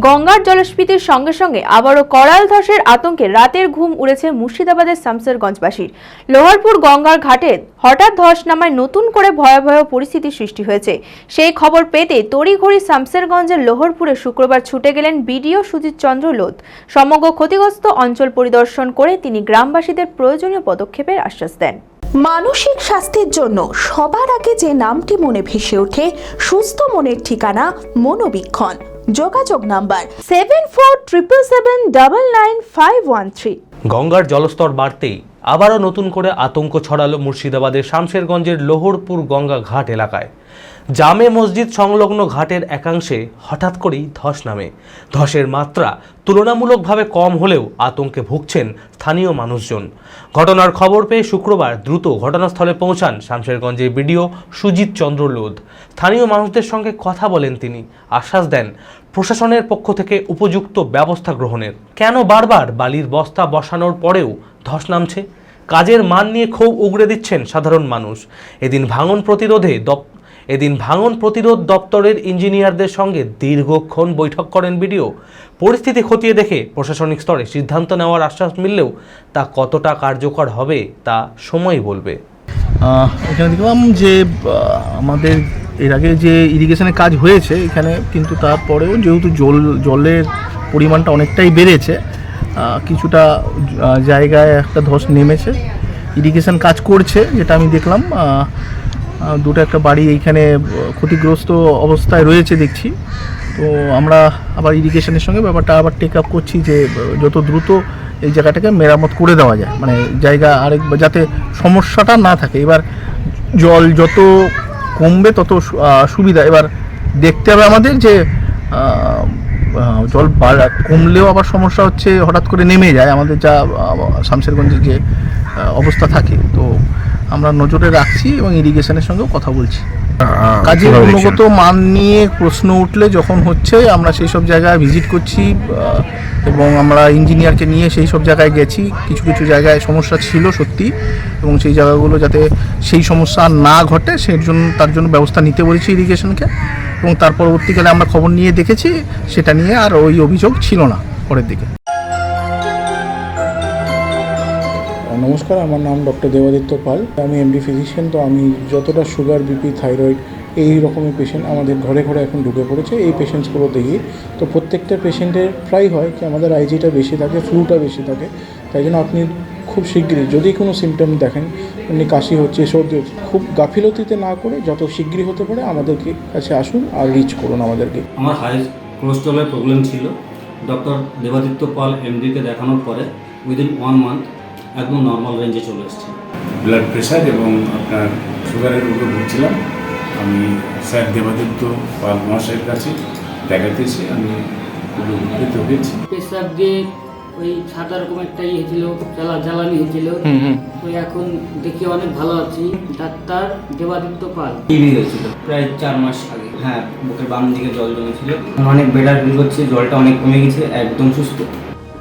গঙ্গার জলস্ফীতির সঙ্গে সঙ্গে আবারও করাল ধসের আতঙ্কে রাতের ঘুম উড়েছে মুর্শিদাবাদের শামসেরগঞ্জবাসীর। লোহারপুর গঙ্গার ঘাটে হঠাৎ ধস নামায় নতুন করে ভয়াবহ পরিস্থিতি সৃষ্টি হয়েছে। সেই খবর পেতে তড়িঘড়ি শামসেরগঞ্জের লোহরপুরে শুক্রবার ছুটে গেলেন বিডিও সুজিত চন্দ্র লোধ। সমগ্র ক্ষতিগ্রস্ত অঞ্চল পরিদর্শন করে তিনি গ্রামবাসীদের প্রয়োজনীয় পদক্ষেপের আশ্বাস দেন। মানসিক স্বাস্থ্যের জন্য সবার আগে যে নামটি মনে ভেসে ওঠে, সুস্থ মনের ঠিকানা মনোবীক্ষণ। যোগাযোগ number seven four triple seven double nine five one three গঙ্গার জলস্তর বাড়তেই আবারও নতুন করে আতঙ্ক ছড়ালো মুর্শিদাবাদের শামশেরগঞ্জের লোহরপুর গঙ্গা ঘাট এলাকায়। জামে মসজিদ সংলগ্ন ঘাটের একাংশে হঠাৎ করেই ধস নামে। ধসের মাত্রা তুলনামূলকভাবে কম হলেও আতঙ্কে ভুগছেন স্থানীয় মানুষজন। ঘটনার খবর পেয়ে শুক্রবার দ্রুত ঘটনাস্থলে পৌঁছান শামশেরগঞ্জের বিডিও সুজিত চন্দ্র লোধ। স্থানীয় মানুষদের সঙ্গে কথা বলেন তিনি। আশ্বাস দেন, প্রশাসনের পক্ষ থেকে উপযুক্ত ব্যবস্থা গ্রহণের। কেন বারবার বালির বস্তা বসানোর পরেও ধস নামছে? কাজের মান নিয়ে ক্ষোভ উগড়ে দিচ্ছেন সাধারণ মানুষ। এদিন ভাঙন প্রতিরোধে এদিন ভাঙন প্রতিরোধ দপ্তরের ইঞ্জিনিয়ারদের সঙ্গে দীর্ঘক্ষণ বৈঠক করেন বিডিও। পরিস্থিতি খতিয়ে দেখে প্রশাসনিক স্তরে সিদ্ধান্ত নেওয়ার আশ্বাস মিললেও তা কতটা কার্যকর হবে তা সময় বলবে। এখানে দেখলাম যে আমাদের এর আগে যে ইরিগেশনের কাজ হয়েছে, এখানে কিন্তু তারপরেও যেহেতু জল, জলের পরিমাণটা অনেকটাই বেড়েছে কিছুটা জায়গায় একটা ধস নেমেছে। ইরিগেশন কাজ করছে, যেটা আমি দেখলাম দুটো একটা বাড়ি এইখানে ক্ষতিগ্রস্ত অবস্থায় রয়েছে দেখছি। তো আমরা আবার ইরিগেশনের সঙ্গে ব্যাপারটা আবার টেক আপ করছি যে যত দ্রুত এই জায়গাটাকে মেরামত করে দেওয়া যায়। মানে জায়গা আরেক, যাতে সমস্যাটা না থাকে। এবার জল যত কমবে তত সুবিধা। এবার দেখতে হবে আমাদের যে জল কমলেও আবার সমস্যা হচ্ছে, হঠাৎ করে নেমে যায়। আমাদের যা শামশেরগঞ্জের যে অবস্থা থাকে। তো আমরা নজরে রাখছি এবং ইরিগেশনের সঙ্গেও কথা বলছি। কাজের গুণগত মান নিয়ে প্রশ্ন উঠলে যখন হচ্ছে আমরা সেই সব জায়গায় ভিজিট করছি এবং আমরা ইঞ্জিনিয়ারকে নিয়ে সেই সব জায়গায় গেছি। কিছু কিছু জায়গায় সমস্যা ছিল সত্যি এবং সেই জায়গাগুলো যাতে সেই সমস্যা না ঘটে সেই জন্য তার জন্য ব্যবস্থা নিতে বলেছি ইরিগেশনকে এবং তার পরবর্তীকালে আমরা খবর নিয়ে দেখেছি সেটা নিয়ে আর ওই অভিযোগ ছিল না পরের দিকে। নমস্কার, আমার নাম ডক্টর দেবাদিত্য পাল। আমি এমডি ফিজিশিয়ান তো আমি যতটা সুগার বিপি থাইরয়েড এই রকমের পেশেন্ট আমাদের ঘরে ঘরে এখন ঢুকে পড়েছে। এই পেশেন্টসগুলো দেখি। তো প্রত্যেকটা পেশেন্টের প্রায় হয় কি, আমাদের আইজিটা বেশি থাকে ফ্লুটা বেশি থাকে। তাই জন্য আপনি খুব শিগগিরই যদি কোনো সিমটম দেখেন এমনি কাশি হচ্ছে, সর্দি হচ্ছে, খুব গাফিলতিতে না করে যত শিগগিরই হতে পারে আমাদেরকে কাছে আসুন আর রিচ করুন আমাদেরকে। আমার হাই কোলেস্ট্রলের প্রবলেম ছিল। ডক্টর দেবাদিত্য পাল এমডিকে দেখানোর পরে উইদিন ওয়ান মান্থ একদম নর্মাল রেঞ্জে চলে এসেছে। ব্লাড প্রেশার এবং আপনার সুগারের রোগে ভুগছিলাম। আমি স্যার দেবাদিত্য পাল মহাশয়ের কাছে দেখাতেছি আমি খুবই উপকৃত হয়েছি। পেশাব দিয়ে ওই সাদা রকম একটা ইয়ে ছিল জ্বালা জ্বালানি হয়েছিল তো এখন দেখি অনেক ভালো আছি। ডাক্তার দেবাদিত্য পাল। টিভি হয়েছিল। প্রায় চার মাস আগে। হ্যাঁ বুকের বাম দিকে জল জমেছিল। অনেক বেটার ফিল করছে জলটা অনেক কমে গেছে একদম সুস্থ।